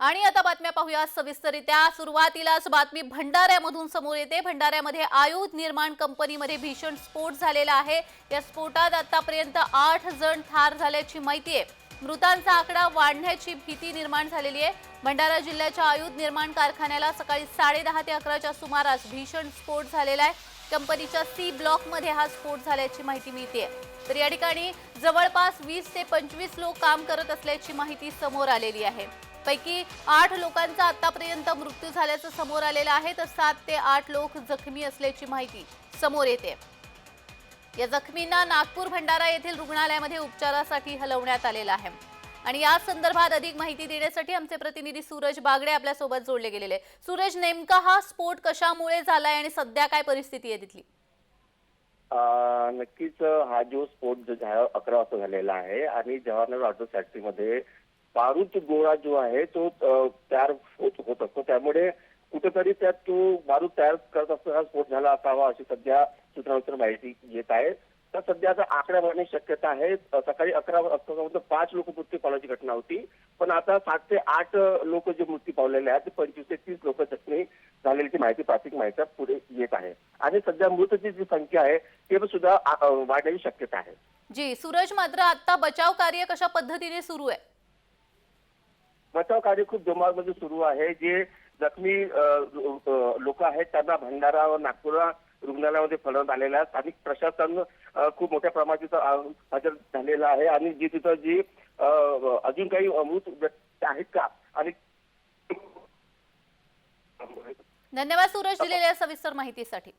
आणि आता बातम्या पाहूया सविस्तरित्या सुरुवातीलाच बातमी भंडाऱ्यामधून समोर येते. भंडाऱ्यामध्ये आयुध निर्माण कंपनीमध्ये भीषण स्फोट झालेला आहे. या स्फोटात आतापर्यंत आठ जण ठार झाल्याची माहिती आहे. मृतांचा आकडा वाढण्याची भीती निर्माण झालेली आहे. भंडारा जिल्ह्याच्या आयुध निर्माण कारखान्याला सकाळी साडेदहा ते अकराच्या सुमारास भीषण स्फोट झालेला आहे. कंपनीच्या सी ब्लॉकमध्ये हा स्फोट झाल्याची माहिती मिळते तर या ठिकाणी जवळपास वीस ते पंचवीस लोक काम करत असल्याची माहिती समोर आलेली आहे. पैकी आठ लोकांचा आतापर्यंत मृत्यू झाल्याचं समोर आलेलं आहे तर सात ते आठ लोक जखमी असल्याची माहिती समोर येते. या जखमींना नागपूर भंडारा येथील रुग्णालयामध्ये उपचारासाठी हलवण्यात आलेलं आहे. आणि या संदर्भात अधिक माहिती देण्यासाठी आमचे प्रतिनिधी सूरज बागडे आपल्यासोबत जोडले गेलेले सूरज नेमका हा स्फोट कशामुळे झालाय आणि सध्या काय परिस्थिती आहे तिथली? नक्कीच हा जो स्फोट जो अकरा वाजता झालेला आहे आणि जवाहरलाल ऑटो फॅक्टरीमध्ये बारूद गोळा जो आहे तो तयार होत होत असतो. त्यामुळे कुठेतरी त्यात तो बारूद तयार करत असताना स्फोट झाला असावा अशी सध्या सूत्रांनुसार माहिती येत आहे. तर सध्या आता आकडा वाढण्याची शक्यता आहे. सकाळी अकरा वाजता पाच लोक मृत्यू पावल्याची घटना होती. पण आता सात ते आठ लोक जे मृत्यू पावलेले आहेत ते पंचवीस ते तीस लोक जखमी झालेल्याची माहिती प्राथमिक माहिती पुढे येत आहे. आणि सध्या मृतची जी संख्या आहे ते पण सुद्धा वाढण्याची शक्यता आहे. जी सूरज मात्र आता बचाव कार्य कशा पद्धतीने सुरू आहे? बचाव कार्य खूप जोमामध्ये सुरू आहे. जे जखमी लोक आहेत त्यांना भंडारा व नागपूर रुग्णालयामध्ये फळवण्यात आलेलं आहे. स्थानिक प्रशासन खूप मोठ्या प्रमाणात तिथं हजर झालेलं आहे. आणि जी तिथं जी अजून काही मृत व्यक्ती आहेत का? आणि धन्यवाद सूरज दिलेल्या सविस्तर माहितीसाठी.